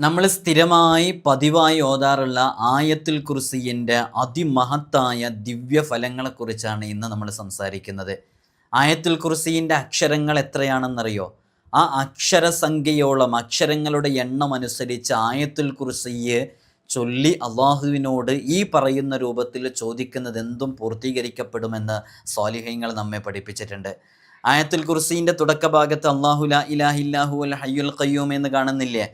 നമ്മൾ സ്ഥിരമായി പതിവായി ഓതാറുള്ള ആയത്തുൽ കുർസിയിന്റെ അതിമഹത്തായ ദിവ്യ ഫലങ്ങളെക്കുറിച്ചാണ് ഇന്ന് നമ്മൾ സംസാരിക്കുന്നത്. ആയത്തുൽ കുർസിയിന്റെ അക്ഷരങ്ങൾ എത്രയാണെന്നറിയോ? ആ അക്ഷരസംഖ്യയോളം അക്ഷരങ്ങളുടെ എണ്ണം അനുസരിച്ച് ആയത്തുൽ കുർസിയെ ചൊല്ലി അള്ളാഹുവിനോട് ഈ പറയുന്ന രൂപത്തിൽ ചോദിക്കുന്നത് എന്തും പൂർത്തീകരിക്കപ്പെടുമെന്ന് സ്വാലിഹ്യങ്ങൾ നമ്മെ പഠിപ്പിച്ചിട്ടുണ്ട്. ആയത്തുൽ കുർസീന്റെ തുടക്കഭാഗത്ത് അള്ളാഹു ലാ ഇലാഹില്ലാഹു അൽ ഹയ്യുൽ ഖയ്യൂം എന്ന് കാണുന്നില്ലേ?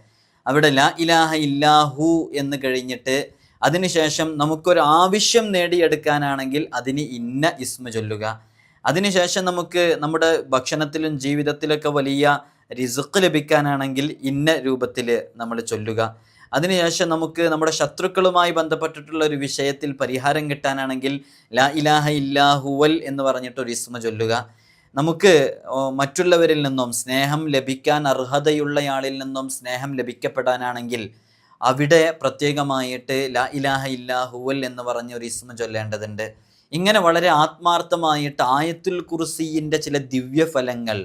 അവിടെ ലാ ഇലാഹ ഇല്ലാഹു എന്ന് കഴിഞ്ഞിട്ട് അതിനുശേഷം നമുക്കൊരു ആവശ്യം നേടിയെടുക്കാനാണെങ്കിൽ അതിന് ഇന്ന ഇസ്മ ചൊല്ലുക. അതിനുശേഷം നമുക്ക് നമ്മുടെ ഭക്ഷണത്തിലും ജീവിതത്തിലൊക്കെ വലിയ റിസുക്ക് ലഭിക്കാനാണെങ്കിൽ ഇന്ന രൂപത്തിൽ നമ്മൾ ചൊല്ലുക. അതിനുശേഷം നമുക്ക് നമ്മുടെ ശത്രുക്കളുമായി ബന്ധപ്പെട്ടിട്ടുള്ള ഒരു വിഷയത്തിൽ പരിഹാരം കിട്ടാനാണെങ്കിൽ ലാ ഇലാഹ ഇല്ലാഹുവൽ എന്ന് പറഞ്ഞിട്ട് ഒരു ഇസ്മ ചൊല്ലുക. നമുക്ക് മറ്റുള്ളവരിൽ നിന്നും സ്നേഹം ലഭിക്കാൻ അർഹതയുള്ളയാളിൽ നിന്നും സ്നേഹം ലഭിക്കപ്പെടാനാണെങ്കിൽ അവിടെ പ്രത്യേകമായിട്ട് ലാ ഇലാഹ ഇല്ലാഹുവൽ എന്ന് പറഞ്ഞ ഒരു ഇസ്മ ചൊല്ലേണ്ടതുണ്ട്. ഇങ്ങനെ വളരെ ആത്മാർത്ഥമായിട്ട് ആയത്തുൽ കുർസിയിന്റെ ചില ദിവ്യഫലങ്ങൾ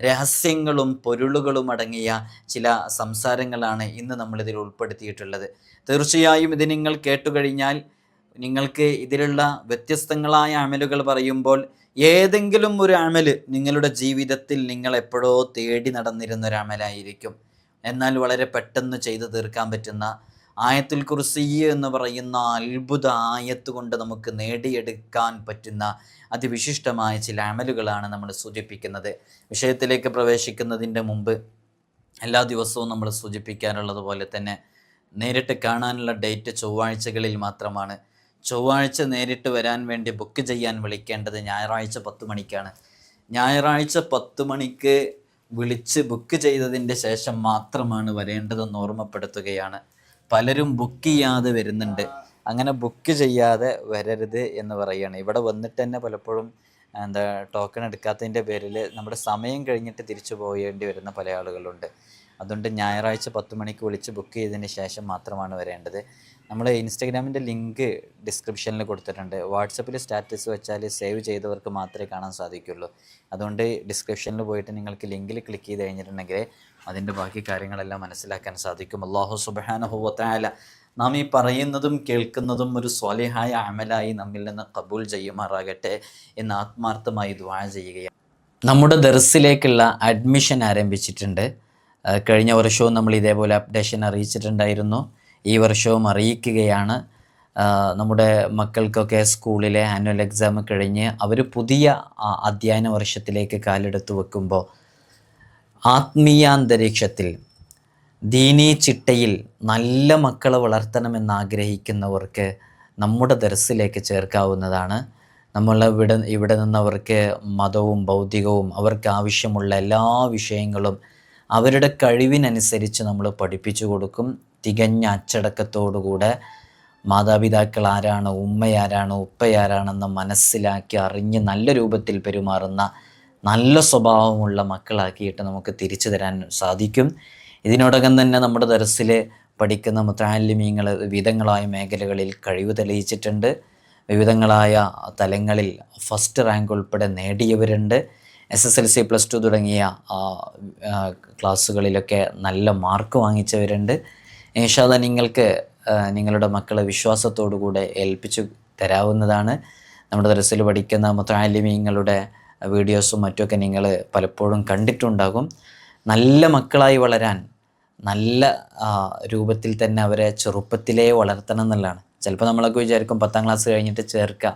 രഹസ്യങ്ങളും പൊരുളുകളും അടങ്ങിയ ചില സംസാരങ്ങളാണ് ഇന്ന് നമ്മളിതിൽ ഉൾപ്പെടുത്തിയിട്ടുള്ളത്. തീർച്ചയായും ഇത് നിങ്ങൾ കേട്ടുകഴിഞ്ഞാൽ നിങ്ങൾക്ക് ഇതിലുള്ള വ്യത്യസ്തങ്ങളായ അമലുകൾ പറയുമ്പോൾ ഏതെങ്കിലും ഒരു അമൽ നിങ്ങളുടെ ജീവിതത്തിൽ നിങ്ങൾ എപ്പോഴോ തേടി നടന്നിരുന്ന ഒരു അമലായിരിക്കും. എന്നാൽ വളരെ പെട്ടെന്ന് ചെയ്തു തീർക്കാൻ പറ്റുന്ന ആയത്തുൽ കുർസി എന്ന് പറയുന്ന അത്ഭുത ആയത്ത് കൊണ്ട് നമുക്ക് നേടിയെടുക്കാൻ പറ്റുന്ന അതിവിശിഷ്ടമായ ചില അമലുകളാണ് നമ്മൾ സൂചിപ്പിക്കുന്നത്. വിഷയത്തിലേക്ക് പ്രവേശിക്കുന്നതിന്റെ മുമ്പ് എല്ലാ ദിവസവും നമ്മൾ സൂചിപ്പിക്കാറുള്ളത് പോലെ തന്നെ നേരിട്ട് കാണാനുള്ള ഡേറ്റ് ചൊവ്വാഴ്ചകളിൽ മാത്രമാണ്. ചൊവ്വാഴ്ച നേരിട്ട് വരാൻ വേണ്ടി ബുക്ക് ചെയ്യാൻ വിളിക്കേണ്ടത് ഞായറാഴ്ച പത്ത് മണിക്കാണ്. ഞായറാഴ്ച പത്ത് മണിക്ക് വിളിച്ച് ബുക്ക് ചെയ്തതിന്റെ ശേഷം മാത്രമാണ് വരേണ്ടതെന്ന് ഓർമ്മപ്പെടുത്തുകയാണ്. പലരും ബുക്ക് ചെയ്യാതെ വരുന്നുണ്ട്. അങ്ങനെ ബുക്ക് ചെയ്യാതെ വരരുത് എന്ന് പറയുകയാണ്. ഇവിടെ വന്നിട്ട് തന്നെ പലപ്പോഴും എന്താ ടോക്കൺ എടുക്കാത്തതിന്റെ പേരിൽ നമ്മുടെ സമയം കഴിഞ്ഞിട്ട് തിരിച്ചു പോകേണ്ടി വരുന്ന പല ആളുകളുണ്ട്. അതുകൊണ്ട് ഞായറാഴ്ച പത്ത് മണിക്ക് വിളിച്ച് ബുക്ക് ചെയ്തതിന് ശേഷം മാത്രമാണ് വരേണ്ടത്. നമ്മൾ ഇൻസ്റ്റഗ്രാമിന്റെ ലിങ്ക് ഡിസ്ക്രിപ്ഷനിൽ കൊടുത്തിട്ടുണ്ട്. വാട്സപ്പിൽ സ്റ്റാറ്റസ് വെച്ചാൽ സേവ് ചെയ്തവർക്ക് മാത്രമേ കാണാൻ സാധിക്കുള്ളൂ. അതുകൊണ്ട് ഡിസ്ക്രിപ്ഷനിൽ പോയിട്ട് നിങ്ങൾക്ക് ലിങ്കിൽ ക്ലിക്ക് ചെയ്ത് കഴിഞ്ഞിട്ടുണ്ടെങ്കിൽ അതിന്റെ ബാക്കി കാര്യങ്ങളെല്ലാം മനസ്സിലാക്കാൻ സാധിക്കും. അള്ളാഹു സുബാനഹുവത്തായാല നാം ഈ പറയുന്നതും കേൾക്കുന്നതും ഒരു സ്വാലിഹായ അമലായി നമ്മിൽ നിന്ന് കബൂൽ ചെയ്യുമാറാകട്ടെ എന്ന് ആത്മാർത്ഥമായി ദ്വാ ചെയ്യുകയാണ്. നമ്മുടെ ദർസിലേക്കുള്ള അഡ്മിഷൻ ആരംഭിച്ചിട്ടുണ്ട്. കഴിഞ്ഞ വർഷവും നമ്മൾ ഇതേപോലെ അപ്ഡേഷൻ അറിയിച്ചിട്ടുണ്ടായിരുന്നു. ഈ വർഷവും അറിയിക്കുകയാണ്. നമ്മുടെ മക്കൾക്കൊക്കെ സ്കൂളിലെ ആനുവൽ എക്സാം കഴിഞ്ഞ് അവർ പുതിയ അധ്യയന വർഷത്തിലേക്ക് കാലെടുത്ത് വെക്കുമ്പോൾ ആത്മീയാന്തരീക്ഷത്തിൽ ദീനീ ചിട്ടയിൽ നല്ല മക്കളെ വളർത്തണമെന്ന് ആഗ്രഹിക്കുന്നവർക്ക് നമ്മുടെ ദർസിലേക്ക് ചേർക്കാവുന്നതാണ്. നമ്മൾ ഇവിടെ ഇവിടെ നിന്നവർക്ക് മതവും ബൗദ്ധികവും അവർക്ക് ആവശ്യമുള്ള എല്ലാ വിഷയങ്ങളും അവരുടെ കഴിവിനനുസരിച്ച് നമ്മൾ പഠിപ്പിച്ചു കൊടുക്കും. തികഞ്ഞ അച്ചടക്കത്തോടുകൂടെ മാതാപിതാക്കൾ ആരാണ് ഉമ്മയാരാണ് ഉപ്പയാരാണെന്ന് മനസ്സിലാക്കി അറിഞ്ഞ് നല്ല രൂപത്തിൽ പെരുമാറുന്ന നല്ല സ്വഭാവമുള്ള മക്കളാക്കിയിട്ട് നമുക്ക് തിരിച്ചു തരാൻ സാധിക്കും. ഇതിനോടകം തന്നെ നമ്മുടെ ദർസിൽ പഠിക്കുന്ന മുത്താലിമീങ്ങൾ വിവിധങ്ങളായ മേഖലകളിൽ കഴിവ് തെളിയിച്ചിട്ടുണ്ട്. വിവിധങ്ങളായ തലങ്ങളിൽ ഫസ്റ്റ് റാങ്ക് ഉൾപ്പെടെ നേടിയവരുണ്ട്. S S L C plus two തുടങ്ങിയ ക്ലാസ്സുകളിലൊക്കെ നല്ല മാർക്ക് വാങ്ങിച്ചവരുണ്ട്. ഇൻഷാല്ല നിങ്ങൾക്ക് നിങ്ങളുടെ മക്കളെ വിശ്വാസത്തോടുകൂടെ ഏൽപ്പിച്ചു തരാവുന്നതാണ്. നമ്മുടെ ദർസിൽ പഠിക്കുന്ന മുത്താലിമീങ്ങളുടെ വീഡിയോസും മറ്റുമൊക്കെ നിങ്ങൾ പലപ്പോഴും കണ്ടിട്ടുണ്ടാകും. നല്ല മക്കളായി വളരാൻ നല്ല രൂപത്തിൽ തന്നെ അവരെ ചെറുപ്പത്തിലേ വളർത്തണം എന്നുള്ളതാണ്. ചിലപ്പോൾ നമ്മളൊക്കെ വിചാരിക്കും പത്താം ക്ലാസ് കഴിഞ്ഞിട്ട് ചേർക്കുക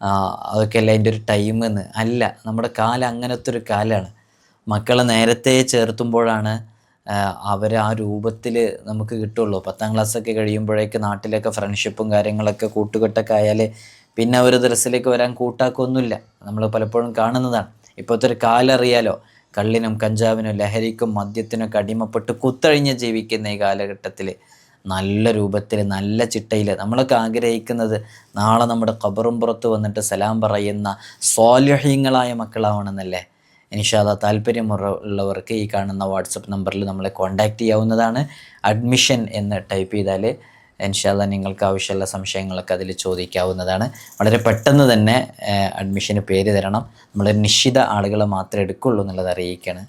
അതൊക്കെ അതൊക്കെയല്ല അതിന്റെ ഒരു ടൈം എന്ന്. അല്ല നമ്മുടെ കാലം അങ്ങനത്തെ ഒരു കാലമാണ്. മക്കളെ നേരത്തെ ചേർത്തുമ്പോഴാണ് അവർ ആ രൂപത്തിൽ നമുക്ക് കിട്ടുള്ളൂ. പത്താം ക്ലാസ്സൊക്കെ കഴിയുമ്പോഴേക്ക് നാട്ടിലൊക്കെ ഫ്രണ്ട്ഷിപ്പും കാര്യങ്ങളൊക്കെ കൂട്ടുകെട്ടൊക്കെ ആയാൽ പിന്നെ അവർ ദർസിലേക്ക് വരാൻ കൂട്ടാക്കൊന്നുമില്ല. നമ്മൾ പലപ്പോഴും കാണുന്നതാണ്. ഇപ്പോഴത്തെ ഒരു കാലറിയാലോ കള്ളിനും കഞ്ചാവിനും ലഹരിക്കും മദ്യത്തിനൊക്കെ അടിമപ്പെട്ട് കുത്തഴിഞ്ഞ് ജീവിക്കുന്ന ഈ കാലഘട്ടത്തിൽ നല്ല രൂപത്തിൽ നല്ല ചിട്ടയിൽ നമ്മളൊക്കെ ആഗ്രഹിക്കുന്നത് നാളെ നമ്മുടെ ഖബറും പുറത്ത് വന്നിട്ട് സലാം പറയുന്ന സ്വാലഹ്യങ്ങളായ മക്കളാവണമെന്നല്ലേ? ഇൻഷാല്ല താല്പര്യമുള്ളവർക്ക് ഈ കാണുന്ന വാട്സപ്പ് നമ്പറിൽ നമ്മളെ കോൺടാക്റ്റ് ചെയ്യാവുന്നതാണ്. അഡ്മിഷൻ എന്ന് ടൈപ്പ് ചെയ്താൽ ഇൻഷാല്ല നിങ്ങൾക്ക് ആവശ്യമുള്ള സംശയങ്ങളൊക്കെ അതിൽ ചോദിക്കാവുന്നതാണ്. വളരെ പെട്ടെന്ന് തന്നെ അഡ്മിഷന് പേര് തരണം. നമ്മൾ നിശ്ചിത ആളുകൾ മാത്രമേ എടുക്കുള്ളൂ എന്നുള്ളത് അറിയിക്കുകയാണ്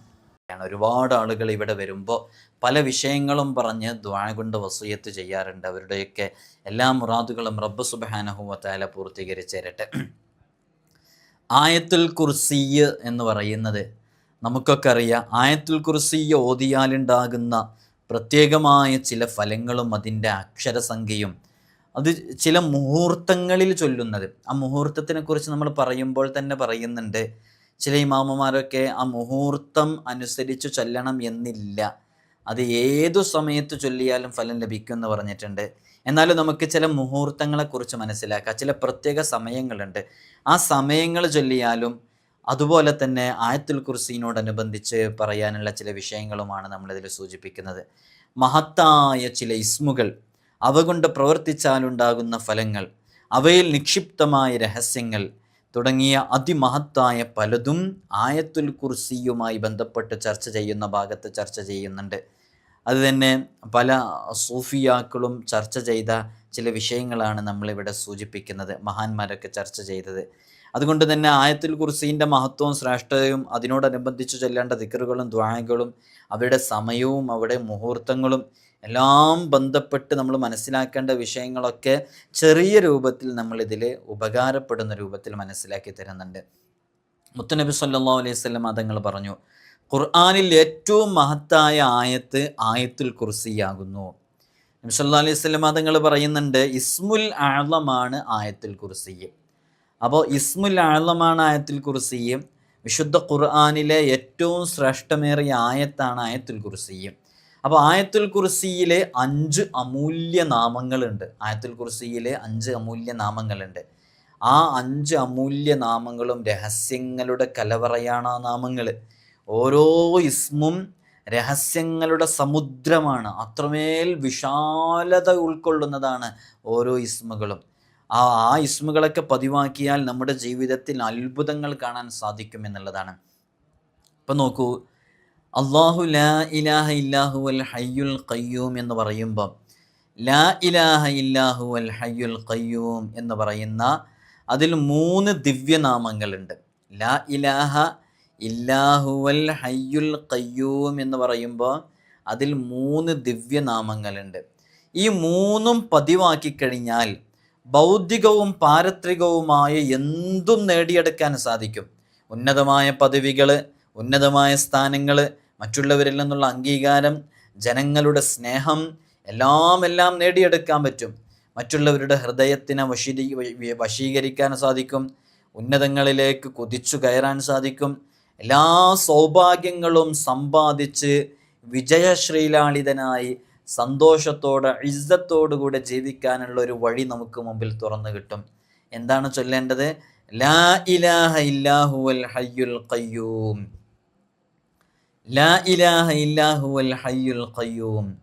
ഒരുപാട് ആളുകൾ ഇവിടെ വരുമ്പോൾ പല വിഷയങ്ങളും പറഞ്ഞ് ദ്വാ കൊണ്ട് വസൂയത്ത് ചെയ്യാറുണ്ട്. അവരുടെയൊക്കെ എല്ലാ മുറാദുകളും റബ്ബ് സുബാനഹുവത്താല പൂർത്തീകരിച്ച് തരട്ടെ. ആയത്തുൽ കുർസിയ് എന്ന് പറയുന്നത് നമുക്കൊക്കെ അറിയാം. ആയത്തുൽ കുർസിയ് ഓതിയാലുണ്ടാകുന്ന പ്രത്യേകമായ ചില ഫലങ്ങളും അതിന്റെ അക്ഷരസംഖ്യയും അത് ചില മുഹൂർത്തങ്ങളിൽ ചൊല്ലുന്നത്. ആ മുഹൂർത്തത്തിനെ കുറിച്ച് നമ്മൾ പറയുമ്പോൾ തന്നെ പറയുന്നുണ്ട് ചില ഇമാമമാരൊക്കെ ആ മുഹൂർത്തം അനുസരിച്ച് ചൊല്ലണം എന്നില്ല. അത് ഏതു സമയത്ത് ചൊല്ലിയാലും ഫലം ലഭിക്കും എന്ന് പറഞ്ഞിട്ടുണ്ട്. എന്നാലും നമുക്ക് ചില മുഹൂർത്തങ്ങളെക്കുറിച്ച് മനസ്സിലാക്കാം. ചില പ്രത്യേക സമയങ്ങളുണ്ട്. ആ സമയങ്ങൾ ചൊല്ലിയാലും അതുപോലെ തന്നെ ആയത്തുൽ കുർസീനോടനുബന്ധിച്ച് പറയാനുള്ള ചില വിഷയങ്ങളുമാണ് നമ്മളിതിൽ സൂചിപ്പിക്കുന്നത്. മഹത്തായ ചില ഇസ്മുകൾ അവ കൊണ്ട് പ്രവർത്തിച്ചാലുണ്ടാകുന്ന ഫലങ്ങൾ അവയിൽ നിക്ഷിപ്തമായ രഹസ്യങ്ങൾ തുടങ്ങിയ അതിമഹത്തായ പലതും ആയത്തുൽ കുർസിയുമായി ബന്ധപ്പെട്ട് ചർച്ച ചെയ്യുന്ന ഭാഗത്ത് ചർച്ച ചെയ്യുന്നുണ്ട്. അതുതന്നെ പല സൂഫിയാക്കളും ചർച്ച ചെയ്ത ചില വിഷയങ്ങളാണ് നമ്മളിവിടെ സൂചിപ്പിക്കുന്നത് മഹാന്മാരൊക്കെ ചർച്ച ചെയ്തത്. അതുകൊണ്ട് തന്നെ ആയത്തുൽ കുർസീന്റെ മഹത്വവും ശ്രേഷ്ഠതയും അതിനോടനുബന്ധിച്ച് ചെല്ലേണ്ട ദിക്കറുകളും ദ്വായകളും അവരുടെ സമയവും അവിടെ മുഹൂർത്തങ്ങളും എല്ലാം ബന്ധപ്പെട്ട് നമ്മൾ മനസ്സിലാക്കേണ്ട വിഷയങ്ങളൊക്കെ ചെറിയ രൂപത്തിൽ നമ്മളിതിൽ ഉപകാരപ്പെടുന്ന രൂപത്തിൽ മനസ്സിലാക്കി തരുന്നുണ്ട്. മുത്തനബി സല്ലാ അലൈഹി സ്വലം അതങ്ങൾ പറഞ്ഞു ഖുർആാനിൽ ഏറ്റവും മഹത്തായ ആയത്ത് ആയത്തുൽ കുർസിയാകുന്നു. നബി സല്ലാ അലൈഹി സ്വലം അതങ്ങൾ പറയുന്നുണ്ട് ഇസ്മുൽ ആളമാണ് ആയത്തുൽ കുർസി. അപ്പോൾ ഇസ്മുൽ ആളമാണ് ആയത്തുൽ കുർസി വിശുദ്ധ ഖുർആാനിലെ ഏറ്റവും ശ്രേഷ്ഠമേറിയ ആയത്താണ് ആയത്തുൽ കുർസി. അപ്പോൾ ആയത്തുൽ കുർസിയിലെ അഞ്ച് അമൂല്യ നാമങ്ങളുണ്ട്. ആയത്തുൽ കുർസിയിലെ അഞ്ച് അമൂല്യ നാമങ്ങളുണ്ട്. ആ അഞ്ച് അമൂല്യ നാമങ്ങളും രഹസ്യങ്ങളുടെ കലവറയാണ് ആ നാമങ്ങൾ. ഓരോ ഇസ്മും രഹസ്യങ്ങളുടെ സമുദ്രമാണ്. അത്രമേൽ വിശാലത ഉൾക്കൊള്ളുന്നതാണ് ഓരോ ഇസ്മുകളും. ആ ആ ഇസ്മുകളൊക്കെ പതിവാക്കിയാൽ നമ്മുടെ ജീവിതത്തിൽ അത്ഭുതങ്ങൾ കാണാൻ സാധിക്കും എന്നുള്ളതാണ്. ഇപ്പം നോക്കൂ അള്ളാഹു ലാ ഇലാഹ ഇല്ലാഹു അൽ ഹയ്യുൽ കയ്യൂം എന്ന് പറയുമ്പം ലാ ഇലാഹ ഇല്ലാഹു അൽ ഹയ്യുൽ കയ്യൂം എന്ന് പറയുന്ന അതിൽ മൂന്ന് ദിവ്യനാമങ്ങളുണ്ട്. ലാ ഇലാഹ ഇല്ലാഹു അൽ ഹയ്യുൽ കയ്യൂം എന്ന് പറയുമ്പോൾ അതിൽ മൂന്ന് ദിവ്യനാമങ്ങളുണ്ട്. ഈ മൂന്നും പതിവാക്കി കഴിഞ്ഞാൽ ബൗദ്ധികവും പാരത്രികവുമായ എന്തും നേടിയെടുക്കാൻ സാധിക്കും. ഉന്നതമായ പദവികൾ ഉന്നതമായ സ്ഥാനങ്ങൾ മറ്റുള്ളവരിൽ നിന്നുള്ള അംഗീകാരം ജനങ്ങളുടെ സ്നേഹം എല്ലാം എല്ലാം നേടിയെടുക്കാൻ പറ്റും. മറ്റുള്ളവരുടെ ഹൃദയത്തിനെ വശീ വശീകരിക്കാൻ സാധിക്കും. ഉന്നതങ്ങളിലേക്ക് കൊതിച്ചു കയറാൻ സാധിക്കും. എല്ലാ സൗഭാഗ്യങ്ങളും സമ്പാദിച്ച് വിജയശ്രീലാളിതനായി സന്തോഷത്തോടെ ഇസ്സത്തോടുകൂടെ ജീവിക്കാനുള്ള ഒരു വഴി നമുക്ക് മുമ്പിൽ തുറന്നു കിട്ടും. എന്താണ് ചൊല്ലേണ്ടത്? ലാ ഇലാഹ ഇല്ലാഹുൽ ഹയ്യുൽ ഖയ്യൂം. ലാ ഇലാഹ ഹയ്യുൽ ഖയ്യൂം.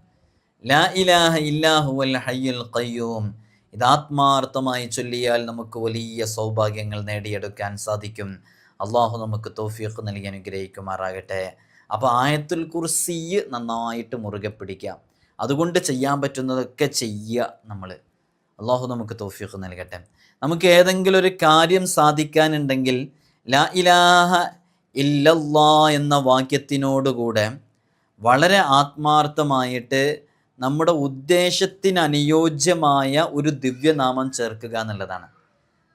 ലാ ഇലാഹ ഹയ്യുൽ ഖയ്യൂം. ഇത് ആത്മാർത്ഥമായി ചൊല്ലിയാൽ നമുക്ക് വലിയ സൗഭാഗ്യങ്ങൾ നേടിയെടുക്കാൻ സാധിക്കും. അള്ളാഹു നമുക്ക് തോഫിയൊക്കെ നൽകി അനുഗ്രഹിക്കുമാറാകട്ടെ. അപ്പോൾ ആയത്തുൽ കുർസി നന്നായിട്ട് മുറുകെ പിടിക്കാം. അതുകൊണ്ട് ചെയ്യാൻ പറ്റുന്നതൊക്കെ ചെയ്യുക നമ്മൾ അള്ളാഹു നമുക്ക് തോഫിയൊക്കെ നൽകട്ടെ. നമുക്ക് ഏതെങ്കിലും ഒരു കാര്യം സാധിക്കാനുണ്ടെങ്കിൽ ലാ ഇലാഹ ഇല്ലല്ലാ എന്ന വാക്യത്തിനോടുകൂടെ വളരെ ആത്മാർത്ഥമായിട്ട് നമ്മുടെ ഉദ്ദേശത്തിന് അനുയോജ്യമായ ഒരു ദിവ്യനാമം ചേർക്കുക എന്നുള്ളതാണ്.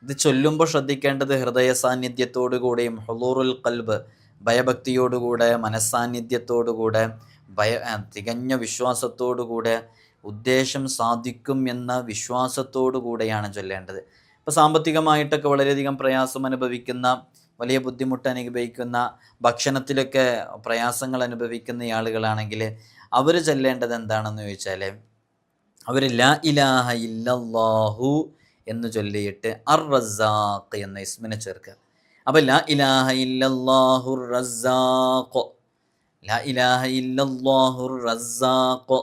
ഇത് ചൊല്ലുമ്പോൾ ശ്രദ്ധിക്കേണ്ടത് ഹൃദയ സാന്നിധ്യത്തോടുകൂടെയും ഹുളൂറുൽ കൽബ് ഭയഭക്തിയോടുകൂടെ മനസ്സാന്നിധ്യത്തോടുകൂടെ ഭയ തികഞ്ഞ വിശ്വാസത്തോടുകൂടെ ഉദ്ദേശം സാധിക്കും എന്ന വിശ്വാസത്തോടു കൂടെയാണ് ചൊല്ലേണ്ടത്. ഇപ്പോൾ സാമ്പത്തികമായിട്ടൊക്കെ വളരെയധികം പ്രയാസം അനുഭവിക്കുന്ന വലിയ ബുദ്ധിമുട്ട് അനുഭവിക്കുന്ന ഭക്ഷണത്തിലൊക്കെ പ്രയാസങ്ങൾ അനുഭവിക്കുന്ന ആളുകളാണെങ്കിൽ അവർ ചൊല്ലേണ്ടത് എന്താണെന്ന് ചോദിച്ചാൽ അവർ ലാ ഇലാഹ ഇല്ലാഹു എന്ന് ചൊല്ലിയിട്ട് അർ റസാഖ് എന്ന ഇസ്മിനെ ചേർക്കുക. അപ്പോൾ ലാ ഇലാഹ ഇല്ലാഹു റസാഖ് ലാ ഇലാഹ ഇല്ലാഹു റസാഖ്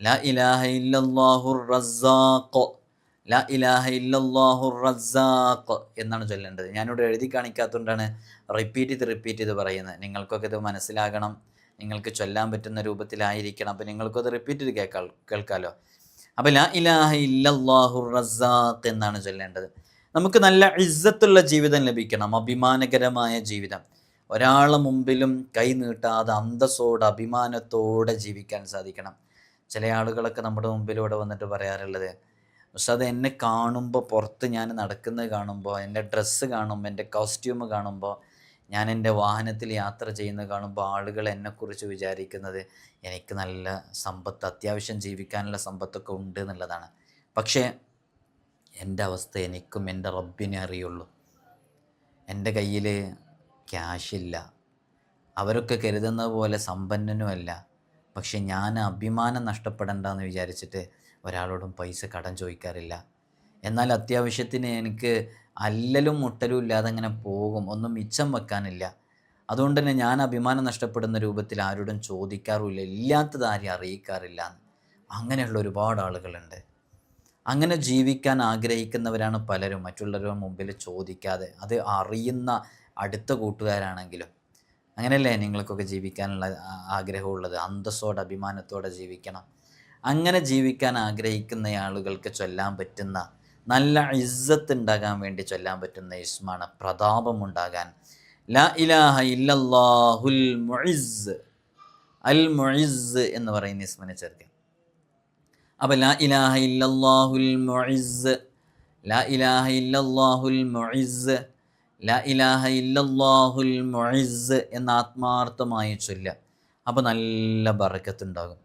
ലാ ഇലാഹ ഇല്ലാഹു റസാഖ് ലാ ഇലാഹ റസാഖ് എന്നാണ് ചൊല്ലേണ്ടത്. ഞാനിവിടെ എഴുതി കാണിക്കാത്തതുകൊണ്ടാണ് റിപ്പീറ്റ് ചെയ്ത് റിപ്പീറ്റ് ചെയ്ത് പറയുന്നത്. നിങ്ങൾക്കൊക്കെ ഇത് മനസ്സിലാകണം. നിങ്ങൾക്ക് ചൊല്ലാൻ പറ്റുന്ന രൂപത്തിലായിരിക്കണം. അപ്പോൾ നിങ്ങൾക്കത് റിപ്പീറ്റ് ചെയ്ത് കേൾക്കാ കേൾക്കാമല്ലോ അപ്പോൾ ലാ ഇലാഹ ഇല്ലല്ലാഹു റസാഖ് എന്നാണ് ചൊല്ലേണ്ടത്. നമുക്ക് നല്ല ഇസ്സത്തുള്ള ജീവിതം ലഭിക്കണം. അഭിമാനകരമായ ജീവിതം. ഒരാളെ മുമ്പിലും കൈ നീട്ടാതെ അന്തസ്സോടെ അഭിമാനത്തോടെ ജീവിക്കാൻ സാധിക്കണം. ചില ആളുകളൊക്കെ നമ്മുടെ മുമ്പിലൂടെ വന്നിട്ട് പറയാറുള്ളത് പക്ഷെ അത് എന്നെ കാണുമ്പോൾ പുറത്ത് ഞാൻ നടക്കുന്നത് കാണുമ്പോൾ എന്റെ ഡ്രസ്സ് കാണുമ്പോൾ എന്റെ കോസ്റ്റ്യൂം കാണുമ്പോൾ ഞാൻ എന്റെ വാഹനത്തിൽ യാത്ര ചെയ്യുന്നത് കാണുമ്പോൾ ആളുകൾ എന്നെക്കുറിച്ച് വിചാരിക്കുന്നത് എനിക്ക് നല്ല സമ്പത്ത് അത്യാവശ്യം ജീവിക്കാനുള്ള സമ്പത്തൊക്കെ ഉണ്ട് എന്നുള്ളതാണ്. പക്ഷേ എന്റെ അവസ്ഥ എനിക്കും എന്റെ റബ്ബിനെ അറിയുള്ളൂ. എന്റെ കയ്യിൽ ക്യാഷില്ല അവരൊക്കെ കരുതുന്നത് പോലെ സമ്പന്നനുമല്ല. പക്ഷെ ഞാൻ അഭിമാനം നഷ്ടപ്പെടണ്ടെന്ന് വിചാരിച്ചിട്ട് ഒരാളോടും പൈസ കടം ചോദിക്കാറില്ല. എന്നാൽ അത്യാവശ്യത്തിന് എനിക്ക് അല്ലലും മുട്ടലും ഇല്ലാതെ അങ്ങനെ പോകും. ഒന്നും മിച്ചം വെക്കാനില്ല. അതുകൊണ്ട് തന്നെ ഞാൻ അഭിമാനം നഷ്ടപ്പെടുന്ന രൂപത്തിൽ ആരോടും ചോദിക്കാറുമില്ല. ഇല്ലാത്തത് ആരെയും അറിയിക്കാറില്ല. അങ്ങനെയുള്ള ഒരുപാട് ആളുകളുണ്ട്. അങ്ങനെ ജീവിക്കാൻ ആഗ്രഹിക്കുന്നവരാണ് പലരും. മറ്റുള്ളവരുടെ മുമ്പിൽ ചോദിക്കാതെ. അത് അറിയുന്ന അടുത്ത കൂട്ടുകാരാണെങ്കിലും. അങ്ങനെയല്ലേ നിങ്ങൾക്കൊക്കെ ജീവിക്കാനുള്ള ആഗ്രഹമുള്ളത്? അന്തസ്സോടെ അഭിമാനത്തോടെ ജീവിക്കണം. അങ്ങനെ ജീവിക്കാൻ ആഗ്രഹിക്കുന്ന ആളുകൾക്ക് ചൊല്ലാൻ പറ്റുന്ന നല്ല ഇസ്സത്ത് ഉണ്ടാകാൻ വേണ്ടി ചൊല്ലാൻ പറ്റുന്ന ഇസ്മാണ് പ്രതാപമുണ്ടാകാൻ. ലാ ഇലാഹ ഇല്ലല്ലാഹുൽ മുഇസ് അൽ മുഇസ് എന്ന് പറയുന്ന ഇസ്മനെ ചേർക്കുക അപ്പോൾ ലാ ഇലാഹ ഇല്ലല്ലാഹുൽ മുഇസ് ലാ ഇലാഹ ഇല്ലല്ലാഹുൽ മുഇസ് ലാ ഇലാഹ ഇല്ലല്ലാഹുൽ മുഇസ് എന്ന ആത്മാർത്ഥമായി ചൊല്ല അപ്പോൾ നല്ല ബറക്കത്തുണ്ടാകും.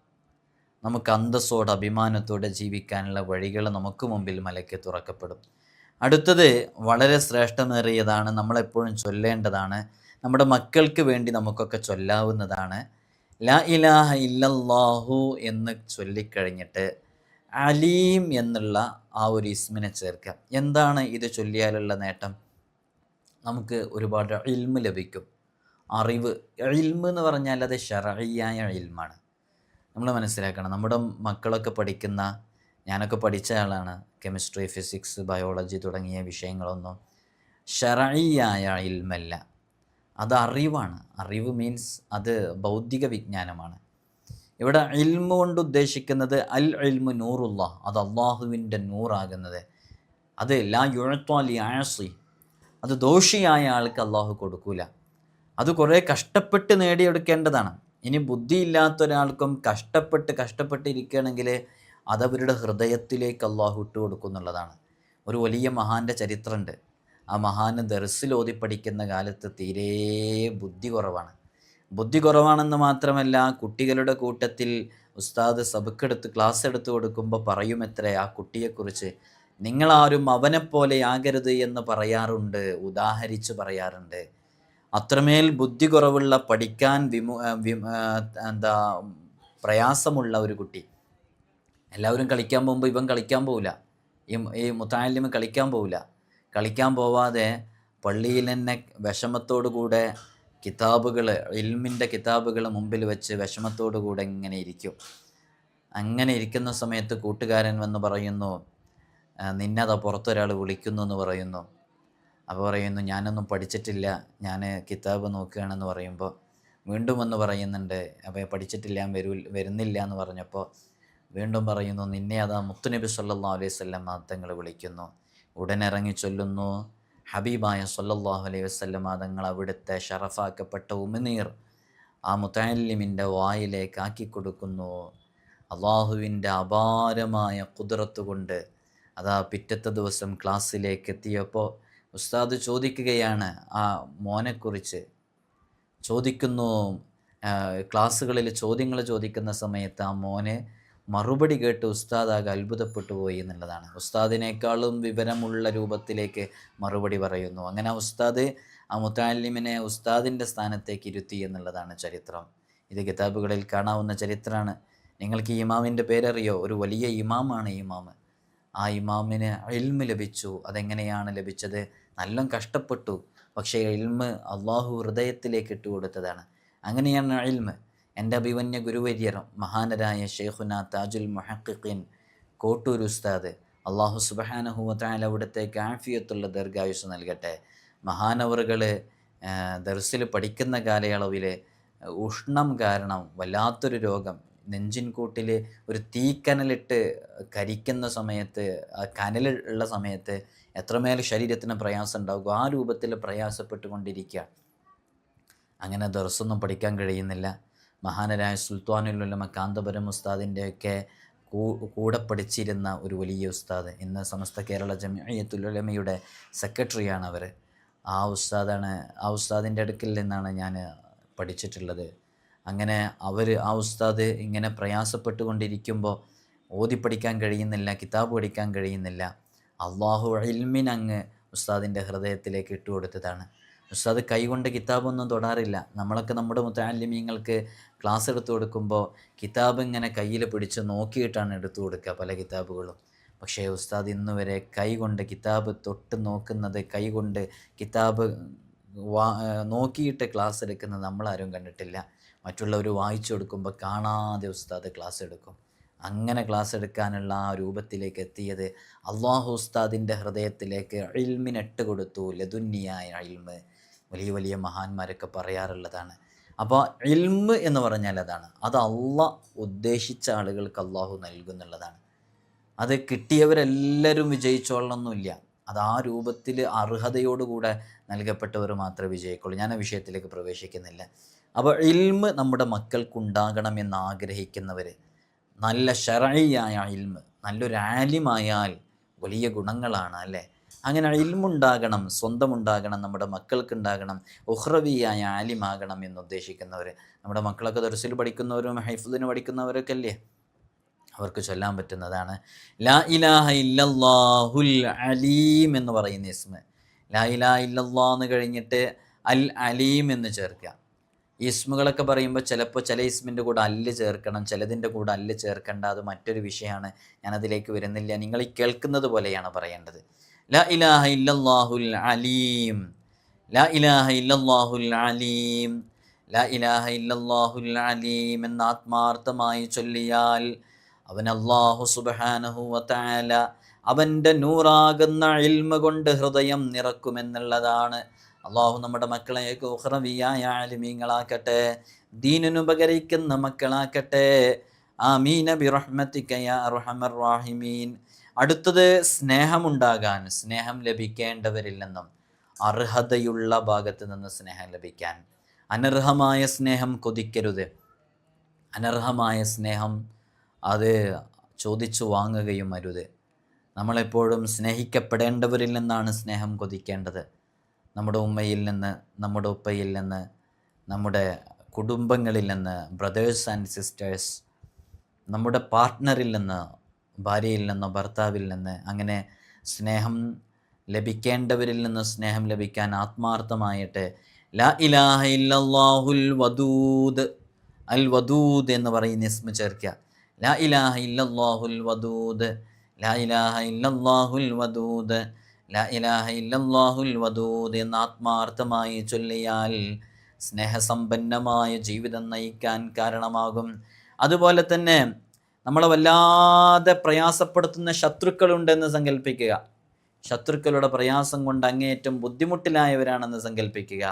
നമുക്ക് അന്തസ്സോടെ അഭിമാനത്തോടെ ജീവിക്കാനുള്ള വഴികൾ നമുക്ക് മുമ്പിൽ മലയ്ക്ക് തുറക്കപ്പെടും. അടുത്തത് വളരെ ശ്രേഷ്ഠമേറിയതാണ് നമ്മളെപ്പോഴും ചൊല്ലേണ്ടതാണ്. നമ്മുടെ മക്കൾക്ക് വേണ്ടി നമുക്കൊക്കെ ചൊല്ലാവുന്നതാണ്. ലാ ഇലാഹ ഇല്ലല്ലാഹു എന്ന് ചൊല്ലിക്കഴിഞ്ഞിട്ട് അലീം എന്നുള്ള ആ ഒരു ഇസ്മിനെ ചേർക്കുക. എന്താണ് ഇത് ചൊല്ലിയാലുള്ള നേട്ടം? നമുക്ക് ഒരുപാട് ഇൽമ് ലഭിക്കും. അറിവ്. ഇൽമ് എന്ന് പറഞ്ഞാൽ അത് ഷറയ്യായ ഇൽമാണ്. നമ്മൾ മനസ്സിലാക്കണം. നമ്മുടെ മക്കളൊക്കെ പഠിക്കുന്ന ഞാനൊക്കെ പഠിച്ച ആളാണ്. കെമിസ്ട്രി ഫിസിക്സ് ബയോളജി തുടങ്ങിയ വിഷയങ്ങളൊന്നും ഷറയിയായ ഇൽമല്ല. അത് അറിവാണ്. അറിവ് മീൻസ് അത് ബൗദ്ധിക വിജ്ഞാനമാണ്. ഇവിടെ ഇൽമു കൊണ്ട് ഉദ്ദേശിക്കുന്നത് അൽ ഇൽമു നൂറുള്ള അത് അള്ളാഹുവിന്റെ നൂറാകുന്നത്. അത് ലാ യുഴത്വാലി ആഴസി അത് ദോഷിയായ ആൾക്ക് അള്ളാഹു കൊടുക്കൂല. അത് കുറേ കഷ്ടപ്പെട്ട് നേടിയെടുക്കേണ്ടതാണ്. ഇനി ബുദ്ധിയില്ലാത്ത ഒരാൾക്കും കഷ്ടപ്പെട്ട് കഷ്ടപ്പെട്ടിരിക്കുകയാണെങ്കിൽ അതവരുടെ ഹൃദയത്തിലേക്ക് അള്ളാഹു ഇട്ട് കൊടുക്കുന്നുള്ളതാണ് ഒരു വലിയ മഹാന്റെ ചരിത്രമുണ്ട്. ആ മഹാന് ദർസിൽ ഓതി പഠിക്കുന്ന കാലത്ത് തീരെ ബുദ്ധി കുറവാണ്. ബുദ്ധി കുറവാണെന്ന് മാത്രമല്ല കുട്ടികളുടെ കൂട്ടത്തിൽ ഉസ്താദ് സബക്കെടുത്ത് ക്ലാസ് എടുത്ത് കൊടുക്കുമ്പോൾ പറയും എത്ര ആ കുട്ടിയെക്കുറിച്ച് നിങ്ങളാരും അവനെപ്പോലെ ആകരുത് എന്ന് പറയാറുണ്ട് ഉദാഹരിച്ച് പറയാറുണ്ട്. അത്രമേൽ ബുദ്ധി കുറവുള്ള പഠിക്കാൻ വിമു എന്താ പ്രയാസമുള്ള ഒരു കുട്ടി. എല്ലാവരും കളിക്കാൻ പോകുമ്പോൾ ഇവൻ കളിക്കാൻ പോവില്ല. ഈ ഈ കളിക്കാൻ പോവില്ല. കളിക്കാൻ പോവാതെ പള്ളിയിൽ തന്നെ വിഷമത്തോടു കൂടെ കിതാബുകൾ ഇൽമിന്റെ കിതാബുകൾ മുമ്പിൽ വെച്ച് വിഷമത്തോടു കൂടെ ഇങ്ങനെ ഇരിക്കും. അങ്ങനെ ഇരിക്കുന്ന സമയത്ത് കൂട്ടുകാരൻ വന്ന് പറയുന്നു നിന്നതാ നിന്നെ പുറത്തൊരാൾ വിളിക്കുന്നു എന്ന് പറയുന്നു. അപ്പോൾ പറയുന്നു ഞാനൊന്നും പഠിച്ചിട്ടില്ല. ഞാൻ കിതാബ് നോക്കുകയാണെന്ന് പറയുമ്പോൾ വീണ്ടും ഒന്ന് പറയുന്നുണ്ട് അപ്പോൾ പഠിച്ചിട്ടില്ല വരൂ വരുന്നില്ല എന്ന് പറഞ്ഞപ്പോൾ വീണ്ടും പറയുന്നു നിന്നെ അതാ മുത്തുനബി സല്ലാ അലൈഹി വല്ലം തങ്ങൾ വിളിക്കുന്നു. ഉടൻ ഇറങ്ങി ചൊല്ലുന്നു. ഹബീബായ സല്ലാഹു അലൈഹി വസല്ലം തങ്ങൾ അവിടുത്തെ ഷറഫാക്കപ്പെട്ട ഉമിനീർ ആ മുത്താലിമിന്റെ വായിലേക്ക് ആക്കി കൊടുക്കുന്നു. അള്ളാഹുവിന്റെ അപാരമായ കുതിരത്ത് കൊണ്ട് അതാ പിറ്റത്തെ ദിവസം ക്ലാസ്സിലേക്ക് എത്തിയപ്പോൾ ഉസ്താദ് ചോദിക്കുകയാണ് ആ മോനെക്കുറിച്ച് ചോദിക്കുന്നു ക്ലാസ്സുകളിൽ ചോദ്യങ്ങൾ ചോദിക്കുന്ന സമയത്ത് ആ മോനെ മറുപടി കേട്ട് ഉസ്താദ് ആകെ അത്ഭുതപ്പെട്ടു പോയി എന്നുള്ളതാണ്. ഉസ്താദിനേക്കാളും വിവരമുള്ള രൂപത്തിലേക്ക് മറുപടി പറയുന്നു. അങ്ങനെ ഉസ്താദ് ആ മുത്താലിമിനെ ഉസ്താദിന്റെ സ്ഥാനത്തേക്ക് ഇരുത്തി എന്നുള്ളതാണ് ചരിത്രം. ഇത് കിതാബുകളിൽ കാണാവുന്ന ചരിത്രമാണ്. നിങ്ങൾക്ക് ഇമാമിന്റെ പേരറിയോ? ഒരു വലിയ ഇമാമാണ് ഇമാം ആ ഇമാമിന് ഇൽമ് ലഭിച്ചു. അതെങ്ങനെയാണ് ലഭിച്ചത്? നല്ല കഷ്ടപ്പെട്ടു. പക്ഷേ ഇൽമ് അള്ളാഹു ഹൃദയത്തിലേക്ക് ഇട്ടുകൊടുത്തതാണ്. അങ്ങനെയാണ് ഇൽമ്. എന്റെ അഭിമന്യ ഗുരുവര്യർ മഹാനരായ ഷെയ്ഖുന താജുൽ മൊഹക്കിൻ കോട്ടൂർ ഉസ്താദ് അള്ളാഹു സുബഹാനഹുവത്തായാലും അവിടുത്തേക്ക് ആഫിയത്തുള്ള ദീർഘായുസ് നൽകട്ടെ. മഹാനവറുകൾ ദർസിൽ പഠിക്കുന്ന കാലയളവിൽ ഉഷ്ണം കാരണം വല്ലാത്തൊരു രോഗം. നെഞ്ചിൻ കൂട്ടിൽ ഒരു തീക്കനലിട്ട് കരിക്കുന്ന സമയത്ത് ആ കനൽ ഉള്ള സമയത്ത് എത്രമേൽ ശരീരത്തിന് പ്രയാസം ഉണ്ടാകും ആ രൂപത്തിൽ പ്രയാസപ്പെട്ടുകൊണ്ടിരിക്കുക. അങ്ങനെ ദർസൊന്നും പഠിക്കാൻ കഴിയുന്നില്ല. മഹാനരായ സുൽത്താനുല്ലുലമ കാന്തപുരം ഉസ്താദിന്റെയൊക്കെ കൂടെ പഠിച്ചിരുന്ന ഒരു വലിയ ഉസ്താദ് ഇന്ന് സമസ്ത കേരള ജമിയത്തുലമയുടെ സെക്രട്ടറിയാണ് അവർ. ആ ഉസ്താദാണ് ആ ഉസ്താദിന്റെ അടുക്കിൽ നിന്നാണ് ഞാൻ പഠിച്ചിട്ടുള്ളത്. അങ്ങനെ അവർ ആ ഉസ്താദ് ഇങ്ങനെ പ്രയാസപ്പെട്ടുകൊണ്ടിരിക്കുമ്പോൾ ഓതി പഠിക്കാൻ കഴിയുന്നില്ല കിതാബ് പഠിക്കാൻ കഴിയുന്നില്ല. അള്ളാഹു ഇൽമിനങ്ങ് ഉസ്താദിന്റെ ഹൃദയത്തിലേക്ക് ഇട്ടുകൊടുത്തതാണ്. ഉസ്താദ് കൈകൊണ്ട് കിതാബൊന്നും തൊടാറില്ല. നമ്മളൊക്കെ നമ്മുടെ മുത്താലിമീങ്ങൾക്ക് ക്ലാസ് എടുത്തു കൊടുക്കുമ്പോൾ കിതാബ് ഇങ്ങനെ കയ്യിൽ പിടിച്ച് നോക്കിയിട്ടാണ് എടുത്തു കൊടുക്കുക പല കിതാബുകളും. പക്ഷേ ഉസ്താദ് ഇന്ന് വരെ കൈ കൊണ്ട് കിതാബ് തൊട്ട് നോക്കുന്നത് കൈകൊണ്ട് കിതാബ് വാ നോക്കിയിട്ട് ക്ലാസ് എടുക്കുന്നത് നമ്മളാരും കണ്ടിട്ടില്ല. മറ്റുള്ളവർ വായിച്ചു കൊടുക്കുമ്പോൾ കാണാതെ ഉസ്താദ് ക്ലാസ് എടുക്കും. അങ്ങനെ ക്ലാസ് എടുക്കാനുള്ള ആ രൂപത്തിലേക്ക് എത്തിയത് അള്ളാഹു ഉസ്താദിന്റെ ഹൃദയത്തിലേക്ക് ഇൽമിനെട്ട് കൊടുത്തു. ലതുന്യായ ഇൽമ്. വലിയ വലിയ മഹാന്മാരൊക്കെ പറയാറുള്ളതാണ്. അപ്പോൾ ഇൽമ് എന്ന് പറഞ്ഞാൽ അതാണ്. അത് അള്ള ഉദ്ദേശിച്ച ആളുകൾക്ക് അള്ളാഹു നൽകുന്നുള്ളതാണ്. അത് കിട്ടിയവരെല്ലാവരും വിജയിച്ചോളണമെന്നില്ല അത് ആ രൂപത്തിൽ അർഹതയോടുകൂടെ നൽകപ്പെട്ടവർ മാത്രമേ വിജയിക്കുള്ളൂ. ഞാൻ ആ വിഷയത്തിലേക്ക് പ്രവേശിക്കുന്നില്ല. അപ്പോൾ ഇൽമ് നമ്മുടെ മക്കൾക്കുണ്ടാകണമെന്ന് ആഗ്രഹിക്കുന്നവർ നല്ല ഷറയായ ഇൽമ് നല്ലൊരു ആലിമായാൽ വലിയ ഗുണങ്ങളാണ് അല്ലേ? അങ്ങനെ ഇൽമുണ്ടാകണം സ്വന്തമുണ്ടാകണം നമ്മുടെ മക്കൾക്കുണ്ടാകണം ഉഹ്റവിയായ ആലിമാകണം എന്ന് ഉദ്ദേശിക്കുന്നവർ നമ്മുടെ മക്കളൊക്കെ ദർസിൽ പഠിക്കുന്നവരും ഹൈഫുദിന് പഠിക്കുന്നവരൊക്കെ അല്ലേ? അവർക്ക് ചൊല്ലാൻ പറ്റുന്നതാണ്. ലാ ഇലാഹ ഇല്ലാഹുൽ അലീം എന്ന് പറയുന്ന ഇസ്മ. ലാ ഇലാ ഇല്ലാന്ന് കഴിഞ്ഞിട്ട് അൽ അലീം എന്ന് ചേർക്കുക. ഇസ്മുകളൊക്കെ പറയുമ്പോൾ ചിലപ്പോൾ ചില ഇസ്മിന്റെ കൂടെ അല്ല് ചേർക്കണം ചിലതിന്റെ കൂടെ അല്ല് ചേർക്കേണ്ട അത് മറ്റൊരു വിഷയമാണ്. ഞാനതിലേക്ക് വരുന്നില്ല. നിങ്ങൾ ഈ കേൾക്കുന്നത് പോലെയാണ് പറയേണ്ടത്. ല ഇലാഹ ഇല്ലാഹുൽ അലീം. ല ഇലാഹ ഇല്ലാഹുൽ അലീം. ല ഇലാഹ ഇല്ലാഹുൽ അലീം എന്ന ആത്മാർത്ഥമായി ചൊല്ലിയാൽ അവൻ അള്ളാഹു സുബഹാനഹു വതആല അവന്റെ നൂറാകുന്ന ഇൽമ കൊണ്ട് ഹൃദയം നിറക്കുമെന്നുള്ളതാണ് അള്ളാഹു നമ്മുടെ മക്കളെയൊക്കെ ഉഹ്റവിയായ ആലിമീങ്ങളാക്കട്ടെ ദീനിനുപകരിക്കുന്ന മക്കളാക്കട്ടെ. ആമീന ബിറഹ്മത്തിക്കയ അർഹമർ അടുത്തത് സ്നേഹമുണ്ടാകാൻ സ്നേഹം ലഭിക്കേണ്ടവരിൽ നിന്നും അർഹതയുള്ള ഭാഗത്ത് നിന്ന് സ്നേഹം ലഭിക്കാൻ. അനർഹമായ സ്നേഹം കൊതിക്കരുത്. അനർഹമായ സ്നേഹം അത് ചോദിച്ചു വാങ്ങുകയും അരുത്. നമ്മളെപ്പോഴും സ്നേഹിക്കപ്പെടേണ്ടവരിൽ നിന്നാണ് സ്നേഹം കൊതിക്കേണ്ടത്. നമ്മുടെ ഉമ്മയിൽ നിന്ന് നമ്മുടെ ഉപ്പയിൽ നിന്ന് നമ്മുടെ കുടുംബങ്ങളിൽ നിന്ന് ബ്രദേഴ്സ് ആൻഡ് സിസ്റ്റേഴ്സ് നമ്മുടെ പാർട്ട്ണറിൽ നിന്ന് ഭാര്യയിൽ നിന്നോ ഭർത്താവിൽ നിന്ന് അങ്ങനെ സ്നേഹം ലഭിക്കേണ്ടവരിൽ നിന്ന് സ്നേഹം ലഭിക്കാൻ ആത്മാർത്ഥമായിട്ട് ലാ ഇലാഹ വദൂദ് അൽ വദൂദ് എന്ന് പറയുന്ന ഇസ്മ ചേർക്കുക. ലാ ഇലാഹ ഇല്ലല്ലാഹുൽ വദൂദ് ലാ ഇലാഹ ഇല്ലല്ലാഹുൽ വദൂദ് എന്ന് ആത്മാർത്ഥമായി ചൊല്ലിയാൽ സ്നേഹസമ്പന്നമായ ജീവിതം നയിക്കാൻ കാരണമാകും. അതുപോലെ തന്നെ നമ്മളെ വല്ലാതെ പ്രയാസപ്പെടുത്തുന്ന ശത്രുക്കളുണ്ടെന്ന് സങ്കല്പിക്കുക ശത്രുക്കളുടെ പ്രയാസം കൊണ്ട് അങ്ങേയറ്റം ബുദ്ധിമുട്ടിലായവരാണെന്ന് സങ്കല്പിക്കുക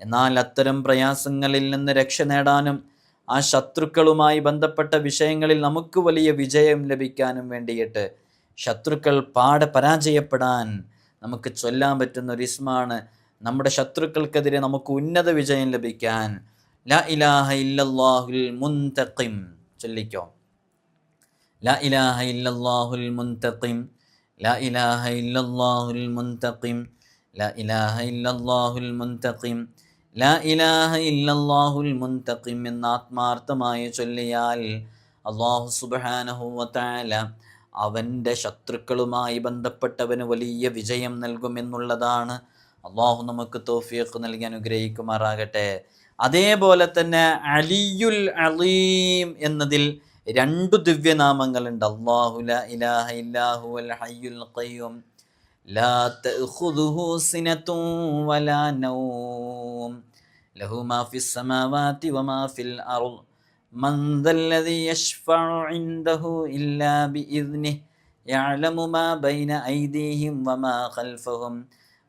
എന്നാൽ അത്തരം പ്രയാസങ്ങളിൽ നിന്ന് രക്ഷ നേടാനും ആ ശത്രുക്കളുമായി ബന്ധപ്പെട്ട വിഷയങ്ങളിൽ നമുക്ക് വലിയ വിജയം ലഭിക്കാനും വേണ്ടിയിട്ട് ശത്രുക്കൾ പാടെ പരാജയപ്പെടാൻ നമുക്ക് ചൊല്ലാൻ പറ്റുന്ന ഒരു ഇസ്മാണ്. നമ്മുടെ ശത്രുക്കൾക്കെതിരെ നമുക്ക് ഉന്നത വിജയം ലഭിക്കാൻ. ലാ ഇലാഹ ചൊല്ലിക്കോ. ലാ ഇലാഹ ലാ ഇലാഹ ലാ ഇലാഹ ലാ ഇലാഹ എന്ന് ആത്മാർത്ഥമായി ചൊല്ലിയാൽ അള്ളാഹു സുബ്ഹാനഹു വതആല അവന്റെ ശത്രുക്കളുമായി ബന്ധപ്പെട്ടവന് വലിയ വിജയം നൽകുമെന്നുള്ളതാണ്. അള്ളാഹു നമുക്ക് തോഫിയൊക്കെ നൽകി അനുഗ്രഹിക്കുമാറാകട്ടെ. അതേപോലെ തന്നെ അലിയുൽ അലീം എന്നതിൽ രണ്ടു ദിവ്യനാമങ്ങളുണ്ട്. അള്ളാഹുല ഇലാഹ ഹയ്യുൽ ഖയ്യൂം. ലാ തഖുദുഹു വലാ നൗം. ലഹു മാ വമാ ഫിൽ അർദ്. من ذا الذي يشفع عنده إلا بإذنه يعلم ما بين أيديهم وما خلفهم